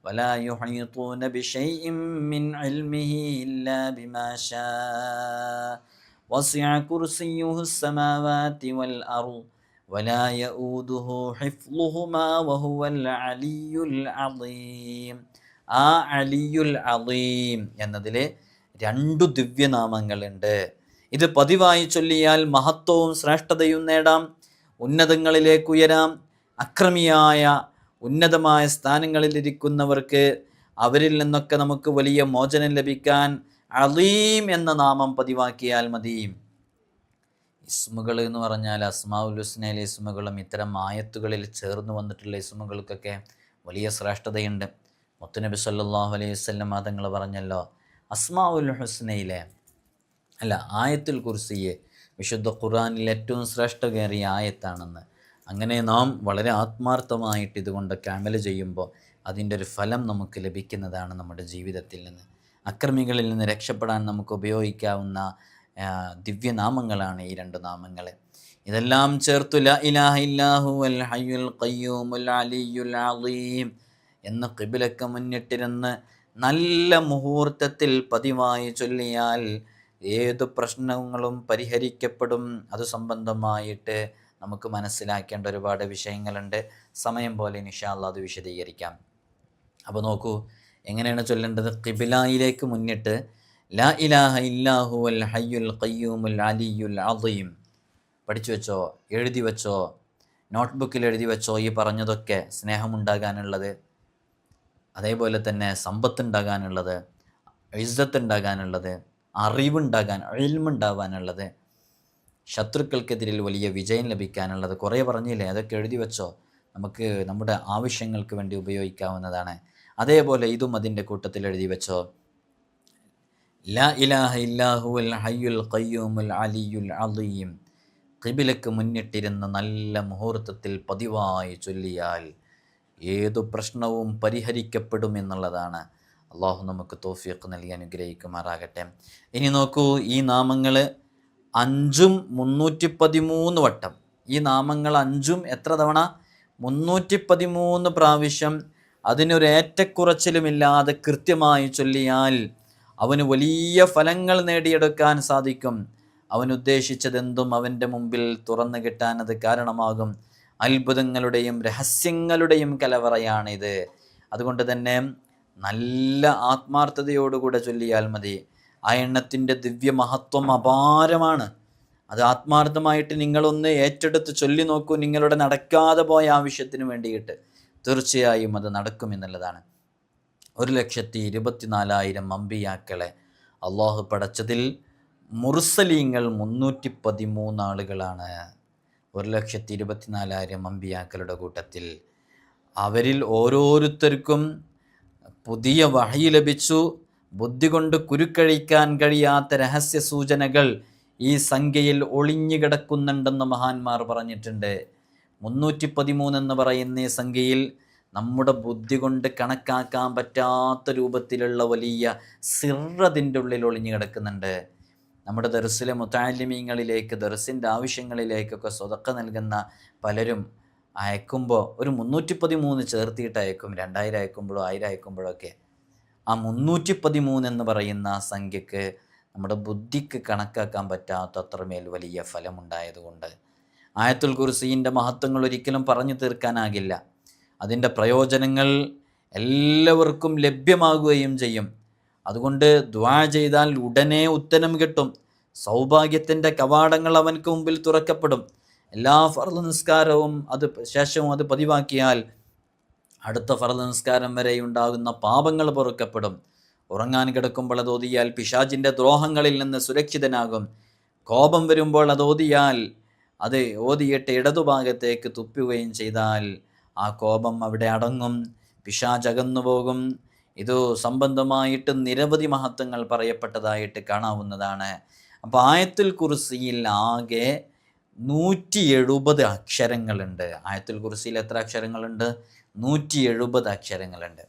ولا يحيطون بشيء من علمه إلا بما شاء وسع كرسيه السماوات والأرض ولا يؤوده حفظهما وهو العلي العظيم ആ അലിയുൽ അലീം എന്നതിൽ രണ്ടു ദിവ്യനാമങ്ങളുണ്ട് ഇത് പതിവായി ചൊല്ലിയാൽ മഹത്വവും ശ്രേഷ്ഠതയും നേടാം. ഉന്നതങ്ങളിലേക്ക് ഉയരാം. അക്രമിയായ ഉന്നതമായ സ്ഥാനങ്ങളിലിരിക്കുന്നവർക്ക് അവരിൽ നിന്നൊക്കെ നമുക്ക് വലിയ മോചനം ലഭിക്കാൻ അളീം എന്ന നാമം പതിവാക്കിയാൽ മതി. ഇസ്മുകൾ എന്ന് പറഞ്ഞാൽ അസ്മാഉൽ ഹുസ്നയിലെ ഇസ്മുകളും ഇത്തരം ആയത്തുകളിൽ ചേർന്ന് വന്നിട്ടുള്ള ഇസ്മുകൾക്കൊക്കെ വലിയ ശ്രേഷ്ഠതയുണ്ട്. മുത്തുനബി സല്ലല്ലാഹു അലൈഹി വസല്ലം തങ്ങൾ പറഞ്ഞല്ലോ അസ്മാഉൽ ഹുസ്നയിലെ അല്ല ആയത്തുൽ കുർസിയെ വിശുദ്ധ ഖുറാനിൽ ഏറ്റവും ശ്രേഷ്ഠകേറിയ ആയത്താണെന്ന്. അങ്ങനെ നാം വളരെ ആത്മാർത്ഥമായിട്ട് ഇതുകൊണ്ട് ക്യാമൽ ചെയ്യുമ്പോൾ അതിന്റെ ഒരു ഫലം നമുക്ക് ലഭിക്കുന്നതാണ് നമ്മുടെ ജീവിതത്തിൽ നിന്ന്. അക്രമികളിൽ നിന്ന് രക്ഷപ്പെടാൻ നമുക്ക് ഉപയോഗിക്കാവുന്ന ദിവ്യനാമങ്ങളാണ് ഈ രണ്ട് നാമങ്ങൾ ഇതെല്ലാം ചേർത്തു ല ഇലാഹ ഹയ്യുൽ ഖയ്യൂമുൽ എന്ന് കിബിലൊക്കെ മുന്നിട്ടിരുന്ന് നല്ല മുഹൂർത്തത്തിൽ പതിവായി ചൊല്ലിയാൽ ഏതു പ്രശ്നങ്ങളും പരിഹരിക്കപ്പെടും. അത് സംബന്ധമായിട്ട് നമുക്ക് മനസ്സിലാക്കേണ്ട ഒരുപാട് വിഷയങ്ങളുണ്ട്. സമയം പോലെ നിഷാല്ല അത് വിശദീകരിക്കാം. അപ്പോൾ നോക്കൂ എങ്ങനെയാണ് ചൊല്ലേണ്ടത്? കിബിലായിലേക്ക് മുന്നിട്ട് ലാ ഇലാഹ ഇല്ലാഹു അൽ ഹയ്യുൽ ഖയ്യൂമുൽ അലിയുൽ അദീം. പഠിച്ചു വെച്ചോ? എഴുതി വെച്ചോ? നോട്ട്ബുക്കിൽ എഴുതി വെച്ചോ? ഈ പറഞ്ഞതൊക്കെ സ്നേഹമുണ്ടാകാനുള്ളത്. അതേപോലെ തന്നെ സമ്പത്തുണ്ടാകാനുള്ളത് ഇസ്സത്തുണ്ടാകാനുള്ളത്. അറിവുണ്ടാകാൻ എൽമുണ്ടാവാനുള്ളത് ശത്രുക്കൾക്കെതിരിൽ വലിയ വിജയം ലഭിക്കാനുള്ളത് കുറേ പറഞ്ഞില്ലേ? അതൊക്കെ എഴുതി വെച്ചോ? നമുക്ക് നമ്മുടെ ആവശ്യങ്ങൾക്ക് വേണ്ടി ഉപയോഗിക്കാവുന്നതാണ്. അതേപോലെ ഇതും അതിന്റെ കൂട്ടത്തിൽ എഴുതി വെച്ചോ? ലാ ഇലാഹ ഹയ്യുൽ ഖയ്യൂമുൽ അലിയുൽ അലീം ഖിബിലക്ക് മുന്നിട്ടിരുന്ന നല്ല മുഹൂർത്തത്തിൽ പതിവായി ചൊല്ലിയാൽ ഏതു പ്രശ്നവും പരിഹരിക്കപ്പെടും എന്നുള്ളതാണ് അള്ളാഹു നമുക്ക് തോഫിയൊക്കെ നൽകി അനുഗ്രഹിക്കുമാറാകട്ടെ. ഇനി നോക്കൂ ഈ നാമങ്ങൾ അഞ്ചും മുന്നൂറ്റി പതിമൂന്ന് വട്ടം. ഈ നാമങ്ങൾ അഞ്ചും എത്ര തവണ? മുന്നൂറ്റി പതിമൂന്ന് പ്രാവശ്യം അതിനൊരു ഏറ്റക്കുറച്ചിലുമില്ലാതെ കൃത്യമായി ചൊല്ലിയാൽ അവന് വലിയ ഫലങ്ങൾ നേടിയെടുക്കാൻ സാധിക്കും. അവൻ ഉദ്ദേശിച്ചതെന്തും അവന്റെ മുമ്പിൽ തുറന്നു കിട്ടാൻ അത് കാരണമാകും. അത്ഭുതങ്ങളുടെയും രഹസ്യങ്ങളുടെയും കലവറയാണിത്. അതുകൊണ്ട് തന്നെ നല്ല ആത്മാർത്ഥതയോടുകൂടെ ചൊല്ലിയാൽ മതി. ആ എണ്ണത്തിന്റെ ദിവ്യ മഹത്വം അപാരമാണ്. അത് ആത്മാർത്ഥമായിട്ട് നിങ്ങളൊന്ന് ഏറ്റെടുത്ത് ചൊല്ലി നോക്കൂ. നിങ്ങളുടെ നടക്കാതെ പോയ ആവശ്യത്തിന് വേണ്ടിയിട്ട് തീർച്ചയായും അത് നടക്കുമെന്നുള്ളതാണ് ഒരു ലക്ഷത്തി ഇരുപത്തിനാലായിരം അമ്പിയാക്കളെ അള്ളാഹു പടച്ചതിൽ മുർസലീങ്ങൾ മുന്നൂറ്റി പതിമൂന്ന് ആളുകളാണ്. ഒരു ലക്ഷത്തി ഇരുപത്തിനാലായിരം അമ്പിയാക്കളുടെ കൂട്ടത്തിൽ അവരിൽ ഓരോരുത്തർക്കും പുതിയ വഹി ലഭിച്ചു. ബുദ്ധി കൊണ്ട് കുരുക്കഴിക്കാൻ കഴിയാത്ത രഹസ്യ സൂചനകൾ ഈ സംഖ്യയിൽ ഒളിഞ്ഞു കിടക്കുന്നുണ്ടെന്ന് മഹാന്മാർ പറഞ്ഞിട്ടുണ്ട്. മുന്നൂറ്റി പതിമൂന്ന് എന്ന് പറയുന്ന ഈ സംഖ്യയിൽ നമ്മുടെ ബുദ്ധി കൊണ്ട് കണക്കാക്കാൻ പറ്റാത്ത രൂപത്തിലുള്ള വലിയ സിറതിന്റെ ഉള്ളിൽ ഒളിഞ്ഞു കിടക്കുന്നുണ്ട്. നമ്മുടെ ദർസിലെ മുത്താലിമീങ്ങളിലേക്ക് ദർസിന്റെ ആവശ്യങ്ങളിലേക്കൊക്കെ സ്വതക്ക നൽകുന്ന പലരും അയക്കുമ്പോൾ ഒരു മുന്നൂറ്റി പതിമൂന്ന് ചേർത്തിയിട്ട് അയക്കും രണ്ടായിരം അയക്കുമ്പോഴോ ആയിരം അയക്കുമ്പോഴോ ഒക്കെ. ആ മുന്നൂറ്റി പതിമൂന്ന് എന്ന് പറയുന്ന ആ സംഖ്യക്ക് നമ്മുടെ ബുദ്ധിക്ക് കണക്കാക്കാൻ പറ്റാത്ത അത്രമേൽ വലിയ ഫലമുണ്ടായതുകൊണ്ട് ആയത്തുൽ കുർസീന്റെ മഹത്വങ്ങൾ ഒരിക്കലും പറഞ്ഞു തീർക്കാനാകില്ല. അതിന്റെ പ്രയോജനങ്ങൾ എല്ലാവർക്കും ലഭ്യമാകുകയും ചെയ്യും. അതുകൊണ്ട് ദ്വാ ചെയ്താൽ ഉടനെ ഉത്തരം കിട്ടും. സൗഭാഗ്യത്തിന്റെ കവാടങ്ങൾ അവനക്ക് മുമ്പിൽ തുറക്കപ്പെടും. എല്ലാ ഫർദ് നിസ്കാരവും അത് ശേഷവും അത് പതിവാക്കിയാൽ അടുത്ത ഫർദ് നിസ്കാരം വരെ ഉണ്ടാകുന്ന പാപങ്ങൾ പൊറുക്കപ്പെടും. ഉറങ്ങാൻ കിടക്കുമ്പോൾ അത് ഓതിയാൽ പിശാചിന്റെ ദ്രോഹങ്ങളിൽ നിന്ന് സുരക്ഷിതനാകും. കോപം വരുമ്പോൾ അത് ഓതിയാൽ അത് ഓതിയിട്ട് ഇടതുഭാഗത്തേക്ക് തുപ്പുകയും ചെയ്താൽ ആ കോപം അവിടെ അടങ്ങും. പിശാചകന്നു പോകും. ഇത് സംബന്ധമായിട്ട് നിരവധി മഹത്വങ്ങൾ പറയപ്പെട്ടതായിട്ട് കാണാവുന്നതാണ്. അപ്പോൾ ആയത്തുൽ കുറിസിയിൽ ആകെ നൂറ്റി എഴുപത് അക്ഷരങ്ങളുണ്ട്. ആയത്തുൽ കുറിസിയിൽ എത്ര അക്ഷരങ്ങളുണ്ട്? നൂറ്റി എഴുപത് അക്ഷരങ്ങളുണ്ട്.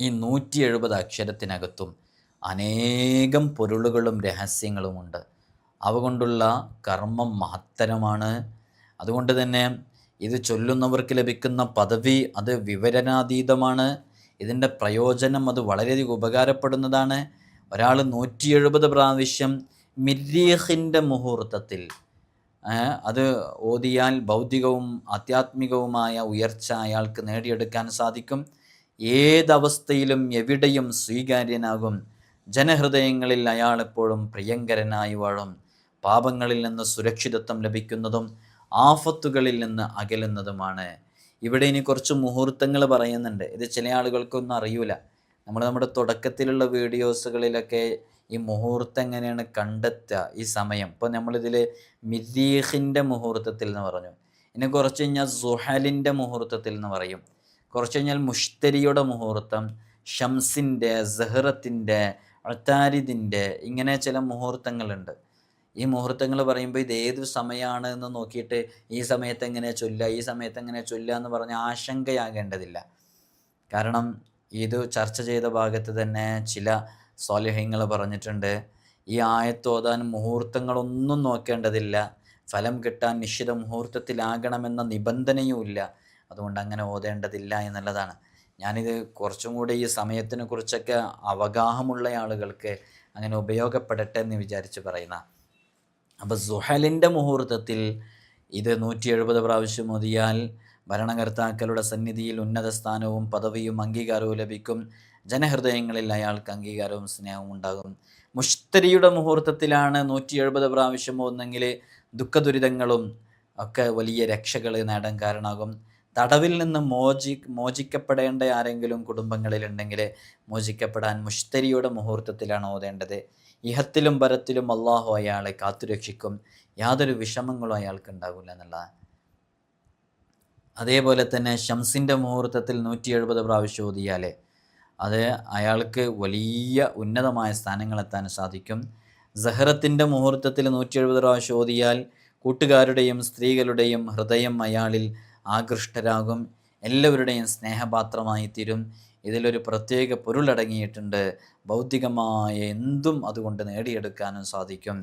ഈ നൂറ്റി എഴുപത് അക്ഷരത്തിനകത്തും അനേകം പൊരുളുകളും രഹസ്യങ്ങളുമുണ്ട്. അവ കൊണ്ടുള്ള കർമ്മം മഹത്തരമാണ്. അതുകൊണ്ട് തന്നെ ഇത് ചൊല്ലുന്നവർക്ക് ലഭിക്കുന്ന പദവി അത് വിവരണാതീതമാണ്. ഇതിന്റെ പ്രയോജനം അത് വളരെയധികം ഉപകാരപ്പെടുന്നതാണ്. ഒരാൾ നൂറ്റി എഴുപത് പ്രാവശ്യം മിരീഹിന്റെ മുഹൂർത്തത്തിൽ അത് ഓതിയാൽ ഭൗതികവും ആധ്യാത്മികവുമായ ഉയർച്ച അയാൾക്ക് നേടിയെടുക്കാൻ സാധിക്കും. ഏതവസ്ഥയിലും എവിടെയും സ്വീകാര്യനാകും. ജനഹൃദയങ്ങളിൽ അയാൾ എപ്പോഴും പ്രിയങ്കരനായി വാഴും. പാപങ്ങളിൽ നിന്ന് സുരക്ഷിതത്വം ലഭിക്കുന്നതും ആഫത്തുകളിൽ നിന്ന് അകലുന്നതുമാണ്. ഇവിടെ ഇനി കുറച്ച് മുഹൂർത്തങ്ങൾ പറയുന്നുണ്ട്. ഇത് ചില ആളുകൾക്കൊന്നും അറിയൂല. നമ്മൾ നമ്മുടെ തുടക്കത്തിലുള്ള വീഡിയോസുകളിലൊക്കെ ഈ മുഹൂർത്തം എങ്ങനെയാണ് കണ്ടെത്തുക ഈ സമയം? ഇപ്പോൾ നമ്മളിതിൽ മിരീഖിന്റെ മുഹൂർത്തത്തിൽ എന്ന് പറഞ്ഞു. ഇനി കുറച്ച് കഴിഞ്ഞാൽ സുഹലിന്റെ മുഹൂർത്തത്തിൽ എന്ന് പറയും. കുറച്ച് കഴിഞ്ഞാൽ മുഷ്തരിയുടെ മുഹൂർത്തം ഷംസിന്റെ സഹറത്തിന്റെ അത്താരിദിന്റെ ഇങ്ങനെ ചില മുഹൂർത്തങ്ങളുണ്ട്. ഈ മുഹൂർത്തങ്ങൾ പറയുമ്പോൾ ഇത് ഏത് സമയമാണ് എന്ന് നോക്കിയിട്ട് ഈ സമയത്ത് എങ്ങനെ ചൊല്ലുക ഈ സമയത്ത് എങ്ങനെ ചൊല്ലുക എന്ന് പറഞ്ഞ ആശങ്കയാകേണ്ടതില്ല. കാരണം ഇത് ചർച്ച ചെയ്ത ഭാഗത്ത് തന്നെ ചില സ്വാലിഹ്യങ്ങൾ പറഞ്ഞിട്ടുണ്ട്. ഈ ആയത്തോതാൻ മുഹൂർത്തങ്ങളൊന്നും നോക്കേണ്ടതില്ല. ഫലം കിട്ടാൻ നിശ്ചിത മുഹൂർത്തത്തിലാകണമെന്ന നിബന്ധനയുമില്ല. അതുകൊണ്ട് അങ്ങനെ ഓതേണ്ടതില്ല എന്നുള്ളതാണ്. ഞാനിത് കുറച്ചും കൂടി ഈ സമയത്തിനെ കുറിച്ചൊക്കെ അവഗാഹമുള്ള ആളുകൾക്ക് അങ്ങനെ ഉപയോഗപ്പെടട്ടെ എന്ന് വിചാരിച്ച് പറയുന്ന. അപ്പോൾ സുഹലിന്റെ മുഹൂർത്തത്തിൽ ഇത് നൂറ്റി എഴുപത് പ്രാവശ്യം ഓതിയാൽ ഭരണകർത്താക്കളുടെ സന്നിധിയിൽ ഉന്നത സ്ഥാനവും പദവിയും അംഗീകാരവും ലഭിക്കും. ജനഹൃദയങ്ങളിൽ അയാൾക്ക് അംഗീകാരവും സ്നേഹവും ഉണ്ടാകും. മുഷ്തരിയുടെ മുഹൂർത്തത്തിലാണ് നൂറ്റി എഴുപത് പ്രാവശ്യം ഒന്നെങ്കിൽ ദുഃഖദുരിതങ്ങളും ഒക്കെ വലിയ രക്ഷകൾ നേടാൻ കാരണമാകും. തടവിൽ നിന്ന് മോചി മോചിക്കപ്പെടേണ്ട ആരെങ്കിലും കുടുംബങ്ങളിലുണ്ടെങ്കിൽ മോചിക്കപ്പെടാൻ മുഷ്തരിയുടെ മുഹൂർത്തത്തിലാണ് ഓതേണ്ടത്. ഇഹത്തിലും പരത്തിലും അള്ളാഹു അയാളെ കാത്തുരക്ഷിക്കും. യാതൊരു വിഷമങ്ങളും അയാൾക്ക് ഉണ്ടാകില്ല എന്നുള്ളതാണ്. അതേപോലെ തന്നെ ഷംസിന്റെ മുഹൂർത്തത്തിൽ നൂറ്റി എഴുപത് പ്രാവശ്യം ഓതിയാൽ അത് അയാൾക്ക് വലിയ ഉന്നതമായ സ്ഥാനങ്ങളെത്താൻ സാധിക്കും. സഹറത്തിന്റെ മുഹൂർത്തത്തിൽ നൂറ്റി എഴുപത് പ്രാവശ്യം ഓതിയാൽ കൂട്ടുകാരുടെയും സ്ത്രീകളുടെയും ഹൃദയം അയാളിൽ ആകൃഷ്ടരാകും. എല്ലാവരുടെയും സ്നേഹപാത്രമായി തീരും. ഇതിലൊരു പ്രത്യേക പൊരുളടങ്ങിയിട്ടുണ്ട്. ഭൗതികമായ എന്തും അതുകൊണ്ട് നേടിയെടുക്കാനും സാധിക്കും.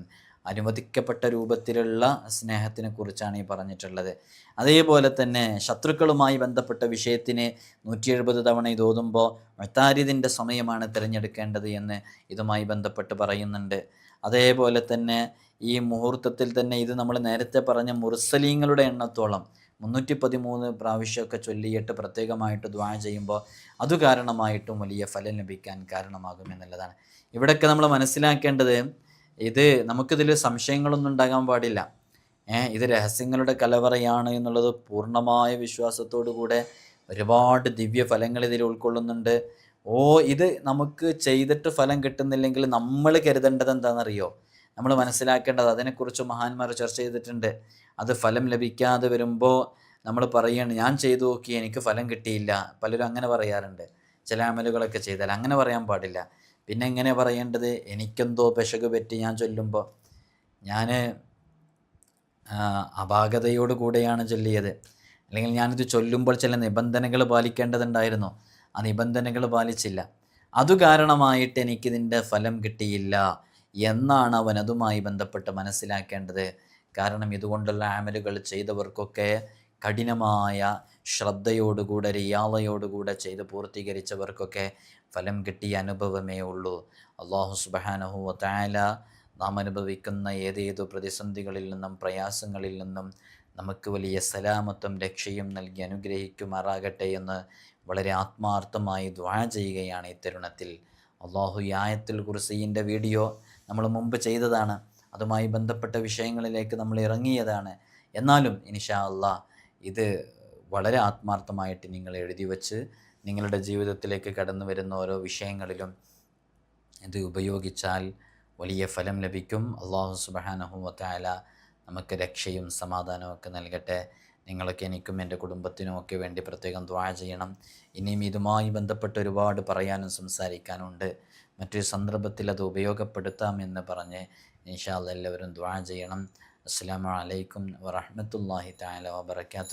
അനുവദിക്കപ്പെട്ട രൂപത്തിലുള്ള സ്നേഹത്തിനെ കുറിച്ചാണ് ഈ പറഞ്ഞിട്ടുള്ളത്. അതേപോലെ തന്നെ ശത്രുക്കളുമായി ബന്ധപ്പെട്ട വിഷയത്തിന് നൂറ്റി എഴുപത് തവണ ഇത് ഓതുമ്പോൾ മത്താരിദിന്റെ സമയമാണ് തിരഞ്ഞെടുക്കേണ്ടത് എന്ന് ഇതുമായി ബന്ധപ്പെട്ട് പറയുന്നുണ്ട്. അതേപോലെ തന്നെ ഈ മുഹൂർത്തത്തിൽ തന്നെ ഇത് നമ്മൾ നേരത്തെ പറഞ്ഞ മുർസലീങ്ങളുടെ എണ്ണത്തോളം മുന്നൂറ്റി പതിമൂന്ന് പ്രാവശ്യമൊക്കെ ചൊല്ലിയിട്ട് പ്രത്യേകമായിട്ട് ദ്വാ ചെയ്യുമ്പോൾ അത് കാരണമായിട്ടും വലിയ ഫലം ലഭിക്കാൻ കാരണമാകും എന്നുള്ളതാണ്. ഇവിടെയൊക്കെ നമ്മൾ മനസ്സിലാക്കേണ്ടത് ഇത് നമുക്കിതിൽ സംശയങ്ങളൊന്നും ഉണ്ടാകാൻ പാടില്ല. ഇത് രഹസ്യങ്ങളുടെ കലവറയാണ് എന്നുള്ളത് പൂർണമായ വിശ്വാസത്തോടു കൂടെ ഒരുപാട് ദിവ്യ ഫലങ്ങൾ ഇതിൽ ഉൾക്കൊള്ളുന്നുണ്ട്. ഓ ഇത് നമുക്ക് ചെയ്തിട്ട് ഫലം കിട്ടുന്നില്ലെങ്കിൽ നമ്മൾ കരുതേണ്ടത് എന്താണെന്നറിയോ? നമ്മൾ മനസ്സിലാക്കേണ്ടത് അതിനെക്കുറിച്ച് മഹാന്മാർ ചർച്ച ചെയ്തിട്ടുണ്ട്. അത് ഫലം ലഭിക്കാതെ വരുമ്പോൾ നമ്മൾ പറയുകയാണ് ഞാൻ ചെയ്തു നോക്കി എനിക്ക് ഫലം കിട്ടിയില്ല. പലരും അങ്ങനെ പറയാറുണ്ട്. ചില അമലുകളൊക്കെ ചെയ്താൽ അങ്ങനെ പറയാൻ പാടില്ല. പിന്നെ എങ്ങനെ പറയേണ്ടത്? എനിക്കെന്തോ പെശക് പറ്റി ഞാൻ ചൊല്ലുമ്പോൾ ഞാൻ അപാകതയോട് കൂടെയാണ് ചൊല്ലിയത്. അല്ലെങ്കിൽ ഞാനിത് ചൊല്ലുമ്പോൾ ചില നിബന്ധനകൾ പാലിക്കേണ്ടതുണ്ടായിരുന്നു. ആ നിബന്ധനകൾ പാലിച്ചില്ല. അതു കാരണമായിട്ട് എനിക്കിതിന്റെ ഫലം കിട്ടിയില്ല എന്നാണ് അവൻ അതുമായി ബന്ധപ്പെട്ട് മനസ്സിലാക്കേണ്ടത്. കാരണം ഇതുകൊണ്ടുള്ള ആമലുകൾ ചെയ്തവർക്കൊക്കെ കഠിനമായ ശ്രദ്ധയോടുകൂടെ റിയാളയോടുകൂടെ ചെയ്ത് പൂർത്തീകരിച്ചവർക്കൊക്കെ ഫലം കിട്ടിയ അനുഭവമേ ഉള്ളൂ. അള്ളാഹു സുബാനഹു താല നാം അനുഭവിക്കുന്ന ഏതേതു പ്രതിസന്ധികളിൽ നിന്നും പ്രയാസങ്ങളിൽ നിന്നും നമുക്ക് വലിയ സലാമത്വം രക്ഷയും നൽകി അനുഗ്രഹിക്കുമാറാകട്ടെ എന്ന് വളരെ ആത്മാർത്ഥമായി ദ്വാ ചെയ്യുകയാണ് ഈ തരുണത്തിൽ. അള്ളാഹു യായത്തിൽ കുർസീന്റെ വീഡിയോ നമ്മൾ മുമ്പ് ചെയ്തതാണ്. അതുമായി ബന്ധപ്പെട്ട വിഷയങ്ങളിലേക്ക് നമ്മൾ ഇറങ്ങിയതാണ്. എന്നാലും ഇനിഷാ അള്ളാ ഇത് വളരെ ആത്മാർത്ഥമായിട്ട് നിങ്ങൾ എഴുതി വച്ച് നിങ്ങളുടെ ജീവിതത്തിലേക്ക് കടന്നു വരുന്ന ഓരോ വിഷയങ്ങളിലും ഇത് ഉപയോഗിച്ചാൽ വലിയ ഫലം ലഭിക്കും. അള്ളാഹു സുബാനഹുവത്തായ നമുക്ക് രക്ഷയും സമാധാനവും ഒക്കെ നൽകട്ടെ. നിങ്ങളൊക്കെ എനിക്കും എന്റെ കുടുംബത്തിനും ഒക്കെ വേണ്ടി പ്രത്യേകം ദ്വാ ചെയ്യണം. ഇനിയും ഇതുമായി ബന്ധപ്പെട്ട് ഒരുപാട് പറയാനും സംസാരിക്കാനുണ്ട്. മറ്റൊരു സന്ദർഭത്തിൽ അത് ഉപയോഗപ്പെടുത്താം എന്ന് പറഞ്ഞ് ഇൻഷാല്ല എല്ലാവരും ദ്വാ ചെയ്യണം. അസ്സാം വലൈക്കും വറഹമത്തല്ലാഹി താല വാബർക്കാത്തു